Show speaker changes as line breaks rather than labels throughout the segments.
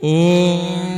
ஓம்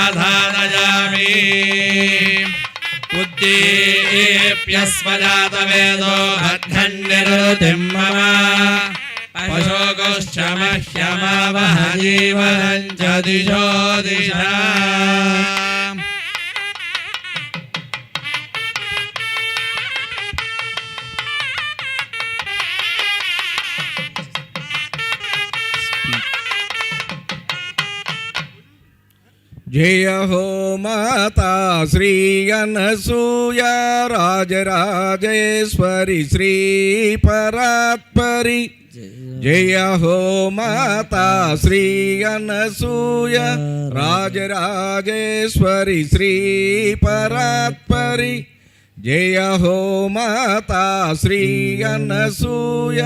वाधारयामि उद्दीप्यस्वजातवेदो भद्धन्निरुतिम् मम पशोगोश्च मह्यमावह जीवनं च दिशो दिशा
జయ హో మాతా శ్రీ అనసూయ రాజరాజేశ్వరి శ్రీ పరాత్పరి జయ హో మాతా శ్రీ అనసూయ రాజరాజేశ్వరి శ్రీ పరాత్పరి జయ హో మాతా శ్రీ అనసూయ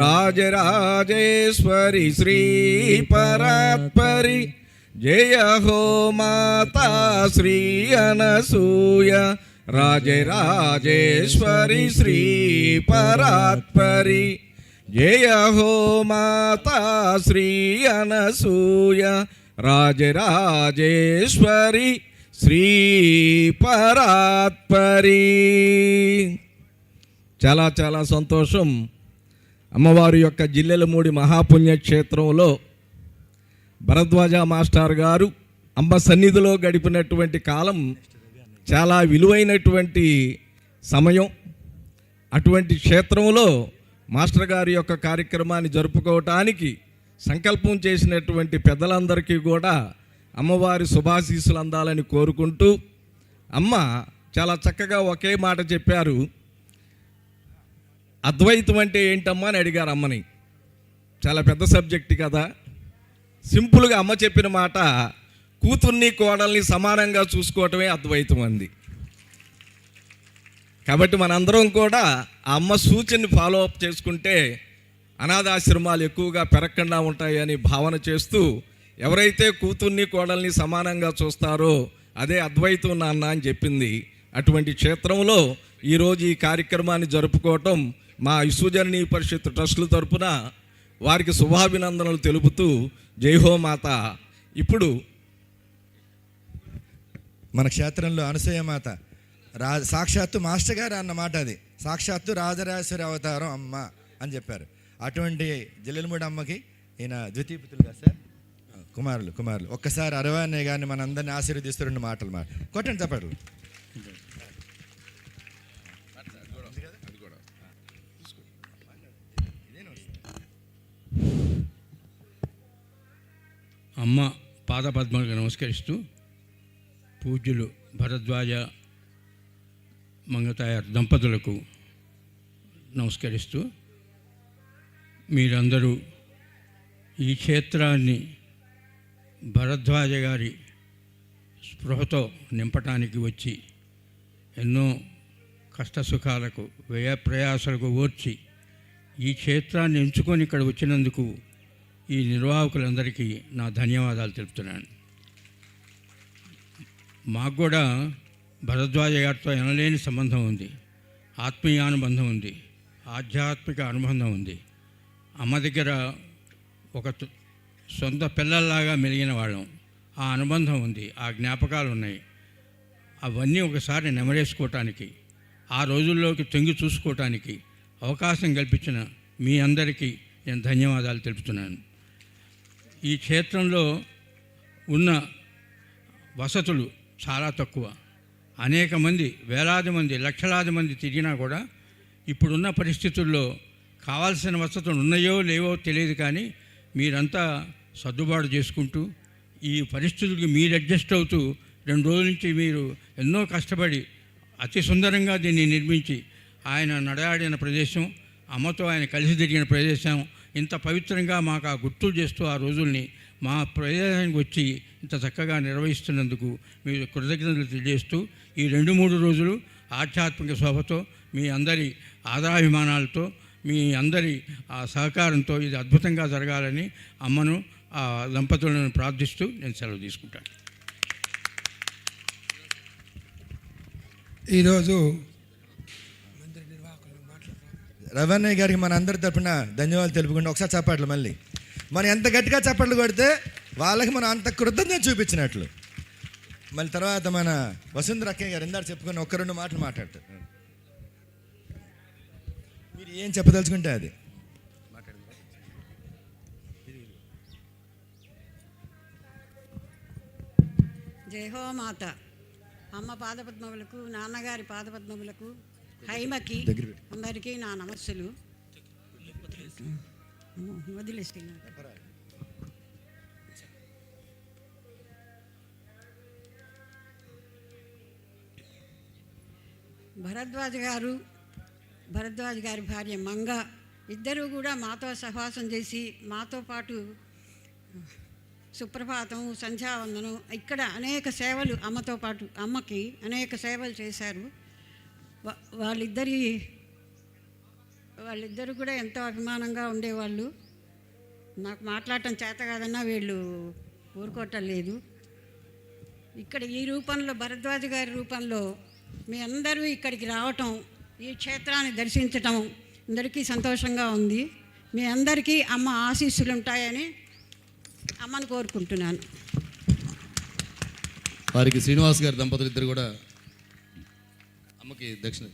రాజరాజేశ్వరి శ్రీ పరాత్పరి జయ హో మాతా శ్రీ అనసూయ రాజరాజేశ్వరి శ్రీ పరాత్పరి. జయ హో మాతా శ్రీ అనసూయ రాజరాజేశ్వరి శ్రీ పరాత్పరి. చాలా చాలా సంతోషం. అమ్మవారి యొక్క జిల్లెలమూడి మహాపుణ్యక్షేత్రంలో భరద్వాజ మాస్టర్ గారు అమ్మ సన్నిధిలో గడిపినటువంటి కాలం చాలా విలువైనటువంటి సమయం. అటువంటి క్షేత్రంలో మాస్టర్ గారి యొక్క కార్యక్రమాన్ని జరుపుకోవటానికి సంకల్పం చేసినటువంటి పెద్దలందరికీ కూడా అమ్మవారి శుభాశీస్సులు అందాలని కోరుకుంటూ అమ్మ చాలా చక్కగా ఒకే మాట చెప్పారు. అద్వైతం అంటే ఏంటమ్మా అని అడిగారు అమ్మని. చాలా పెద్ద సబ్జెక్ట్ కదా. సింపుల్గా అమ్మ చెప్పిన మాట కూతుర్ని కోడల్ని సమానంగా చూసుకోవటమే అద్వైతం అంది. కాబట్టి మనందరం కూడా ఆ అమ్మ సూచనని ఫాలో అప్ చేసుకుంటే అనాథాశ్రమాలు ఎక్కువగా పెరగకుండా ఉంటాయని భావన చేస్తూ ఎవరైతే కూతుర్ని కోడల్ని సమానంగా చూస్తారో అదే అద్వైతం నాన్న అని చెప్పింది. అటువంటి క్షేత్రంలో ఈరోజు ఈ కార్యక్రమాన్ని జరుపుకోవటం మా విశ్వజననీ పరిషత్ ట్రస్టుల తరపున వారికి శుభాభినందనలు తెలుపుతూ జై మాత ఇప్పుడు
మన క్షేత్రంలో అనసూయ మాత రా సాక్షాత్తు మాస్టర్ గారు అన్నమాట అది. సాక్షాత్తు రాజరాజేశ్వరి అవతారం అమ్మ అని చెప్పారు. అటువంటి జల్లెలమూడి అమ్మకి ఈయన ద్వితీయపుతులుగా సార్? కుమారులు కుమారులు. ఒక్కసారి అరవానే గారిని మన అందరిని ఆశీర్వదిస్తూ రెండు మాటలు మాట కొట్టండి చెప్పండి
అమ్మ పాదపద్మలకు నమస్కరిస్తూ పూజ్యులు భరద్వాజ మంగతాయార్ దంపతులకు నమస్కరిస్తూ మీరందరూ ఈ క్షేత్రాన్ని భరద్వాజ గారి స్పృహతో నింపటానికి వచ్చి ఎన్నో కష్టసుఖాలకు వ్యయ ప్రయాసాలకు ఓర్చి ఈ క్షేత్రాన్ని ఎంచుకొని ఇక్కడ వచ్చినందుకు ఈ నిర్వాహకులందరికీ నా ధన్యవాదాలు తెలుపుతున్నాను. మాకు కూడా భరద్వాజ గారితో ఎనలేని సంబంధం ఉంది. ఆత్మీయానుబంధం ఉంది. ఆధ్యాత్మిక అనుబంధం ఉంది. అమ్మ దగ్గర ఒక సొంత పిల్లల్లాగా మెలిగిన వాళ్ళం. ఆ అనుబంధం ఉంది. ఆ జ్ఞాపకాలు ఉన్నాయి అవన్నీ ఒకసారి నెమరేసుకోవటానికి ఆ రోజుల్లోకి తొంగి చూసుకోవటానికి అవకాశం కల్పించిన మీ అందరికీ నేను ధన్యవాదాలు తెలుపుతున్నాను. ఈ క్షేత్రంలో ఉన్న వసతులు చాలా తక్కువ. అనేక మంది వేలాది మంది లక్షలాది మంది తిరిగినా కూడా ఇప్పుడున్న పరిస్థితుల్లో కావాల్సిన వసతులు ఉన్నాయో లేవో తెలియదు కానీ మీరంతా సర్దుబాటు చేసుకుంటూ ఈ పరిస్థితులకి మీరు అడ్జస్ట్ అవుతూ రెండు రోజుల నుంచి మీరు ఎన్నో కష్టపడి అతి సుందరంగా దీన్ని నిర్మించి ఆయన నడయాడిన ప్రదేశం అమ్మతో ఆయన కలిసి తిరిగిన ప్రదేశం ఇంత పవిత్రంగా మాకు ఆ గుర్తు చేస్తూ ఆ రోజుల్ని మా ప్రయాణానికి వచ్చి ఇంత చక్కగా నిర్వహిస్తున్నందుకు మీరు కృతజ్ఞతలు తెలియజేస్తూ ఈ రెండు మూడు రోజులు ఆధ్యాత్మిక శోభతో మీ అందరి ఆదరాభిమానాలతో మీ అందరి ఆ సహకారంతో ఇది అద్భుతంగా జరగాలని అమ్మను ఆ దంపతులను ప్రార్థిస్తూ నేను సెలవు తీసుకుంటాను.
ఈరోజు
రవణయ్య గారికి మన అందరి తరపున ధన్యవాదాలు తెలుపుకుంటే ఒకసారి చప్పట్లు మళ్ళీ. మనం ఎంత గట్టిగా చప్పట్లు కొడితే వాళ్ళకి మనం అంత కృతజ్ఞత చూపించినట్లు. మళ్ళీ తర్వాత మన వసుంధర అక్కయ్య గారు ఇందాక చెప్పుకుని ఒక్క రెండు మాటలు మాట్లాడతారు. మీరు ఏం చెప్పదలుచుకుంటే అది.
జయహో మాత అమ్మ పాదపద్మములకు నాన్నగారి పాదపద్మములకు హైమకి. అందరికీ నా నమస్సులు. వదిలేస్తున్నా భరద్వాజ్ గారు భరద్వాజ్ గారి భార్య మంగ ఇద్దరూ కూడా మాతో సహవాసం చేసి మాతో పాటు సుప్రభాతం సంధ్యావందనం ఇక్కడ అనేక సేవలు అమ్మతో పాటు అమ్మకి అనేక సేవలు చేశారు. వాళ్ళిద్దరి వాళ్ళిద్దరు కూడా ఎంతో అభిమానంగా ఉండేవాళ్ళు. నాకు మాట్లాడటం చేత కాదన్నా వీళ్ళు ఊరుకోవటం లేదు. ఇక్కడ ఈ రూపంలో భరద్వాజ గారి రూపంలో మీ అందరూ ఇక్కడికి రావటం ఈ క్షేత్రాన్ని దర్శించటం అందరికీ సంతోషంగా ఉంది. మీ అందరికీ అమ్మ ఆశీస్సులు ఉంటాయని అమ్మను కోరుకుంటున్నాను.
వారికి శ్రీనివాస్ గారి దంపతులు ఇద్దరు కూడా అమ్మకి దక్షిణ